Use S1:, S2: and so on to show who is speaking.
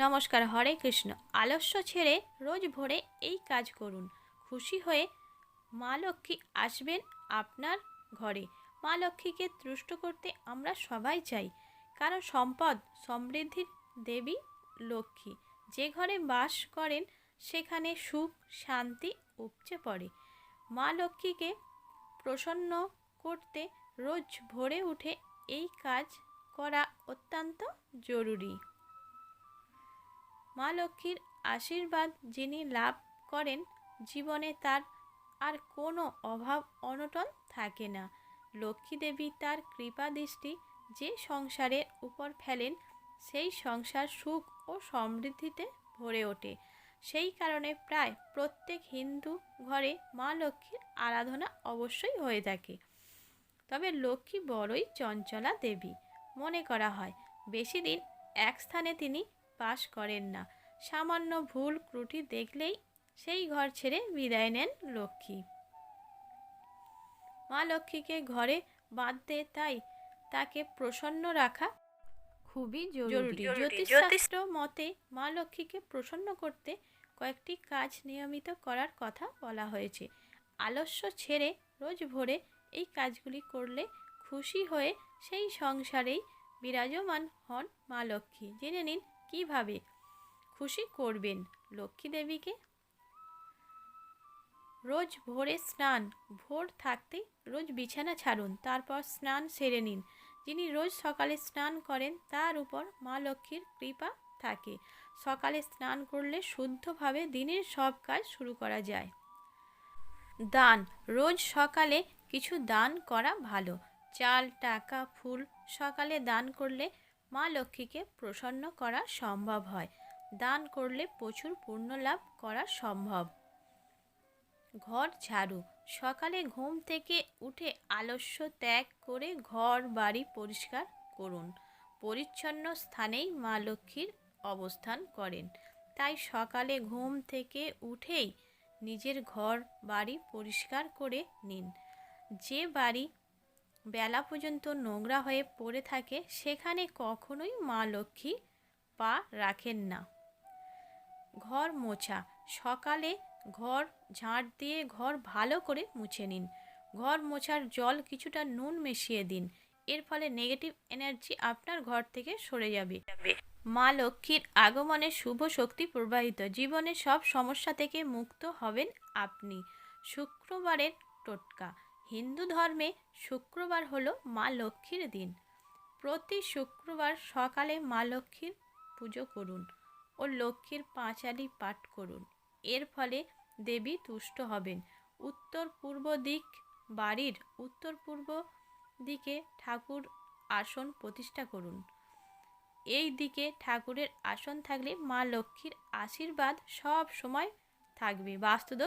S1: নমস্কার, হরে কৃষ্ণ। আলস্য ছেড়ে রোজ ভোরে এই কাজ করুন। খুশি হয়ে মা লক্ষ্মী আসবেন আপনার ঘরে। মা লক্ষ্মীকে তুষ্ট করতে আমরা সবাই চাই। কারণ সম্পদ সমৃদ্ধির দেবী লক্ষ্মী। যে ঘরে বাস করেন, সেখানে সুখ, শান্তি উপচে পড়ে। মা লক্ষ্মীকে প্রসন্ন করতে রোজ ভোরে উঠে এই কাজ করা অত্যন্ত জরুরি। মা লক্ষ্মীর আশীর্বাদ যিনি লাভ করেন জীবনে তার আর কোনো অভাব অনটন থাকে না। লক্ষ্মী দেবী তার কৃপা দৃষ্টি যে সংসারের উপর ফেলেন, সেই সংসার সুখ ও সমৃদ্ধিতে ভরে ওঠে। সেই কারণে প্রায় প্রত্যেক হিন্দু ঘরে মা লক্ষ্মীর আরাধনা অবশ্যই হয়ে থাকে। তবে লক্ষ্মী বড়ই চঞ্চলা দেবী মনে করা হয়। বেশি দিন এক স্থানে তিনি বাস করেন না। সামান্য ভুল ত্রুটি দেখলেই সেই ঘর ছেড়ে বিদায় নেন লক্ষ্মী। মা লক্ষ্মীকে ঘরে বাঁধতে তাই তাকে প্রসন্ন রাখা খুবই জরুরি। জ্যোতিষশাস্ত্র মতে মা লক্ষ্মীকে প্রসন্ন করতে কয়েকটি কাজ নিয়মিত করার কথা বলা হয়েছে। আলস্য ছেড়ে রোজ ভোরে এই কাজগুলি করলে খুশি হয়ে সেই সংসারেই বিরাজমান হন মা লক্ষ্মী। জেনে নিন কীভাবে খুশি করবেন লক্ষ্মী দেবীকে? রোজ ভোরে স্নান, ভোর থাকতেই রোজ বিছানা ছাড়ুন, তারপর স্নান সেরে নিন। যিনি রোজ সকালে স্নান করেন, তার উপর মা লক্ষ্মীর কৃপা থাকে। সকালে স্নান করলে শুদ্ধভাবে দিনের সব কাজ শুরু করা যায়। দান, রোজ সকালে কিছু দান করা ভালো। চাল, টাকা, ফুল সকালে দান করলে মা লক্ষ্মীকে প্রসন্ন করা সম্ভব হয়। দান করলে প্রচুর পুণ্য লাভ করা সম্ভব। ঘর ঝাড়ু। সকালে ঘুম থেকে উঠে আলস্য ত্যাগ করে ঘর বাড়ি পরিষ্কার করুন। পরিচ্ছন্ন স্থানেই মা লক্ষ্মীর অবস্থান করেন। তাই সকালে ঘুম থেকে উঠেই নিজের ঘর বাড়ি পরিষ্কার করে নিন। যে বাড়ি বেলা পর্যন্ত নোংরা হয়ে পড়ে থাকে, সেখানে কখনোই মা লক্ষ্মী পা রাখেন না। ঘর মোছা, সকালে ঘর ঝাঁট দিয়ে ঘর ভালো করে মুছে নিন। ঘর মোছার জল কিছুটা নুন মিশিয়ে দিন, এর ফলে নেগেটিভ এনার্জি আপনার ঘর থেকে সরে যাবে। মা লক্ষ্মীর আগমনে শুভ শক্তি প্রবাহিত জীবনে সব সমস্যা থেকে মুক্ত হবেন আপনি। শুক্রবারের টোটকা। হিন্দু ধর্মে শুক্রবার হলো মা লক্ষ্মীর দিন। প্রতি শুক্রবার সকালে মা লক্ষ্মীর পুজো করুন ও লক্ষ্মীর পাঁচালি পাঠ করুন। এর ফলে দেবী তুষ্ট হবেন। উত্তর পূর্ব দিক বাড়ির উত্তর পূর্ব দিকে ঠাকুর আসন প্রতিষ্ঠা করুন। এই দিকে ঠাকুরের আসন থাকলে মা লক্ষ্মীর আশীর্বাদ সব সময় থাকবে। বাস্তুদোষ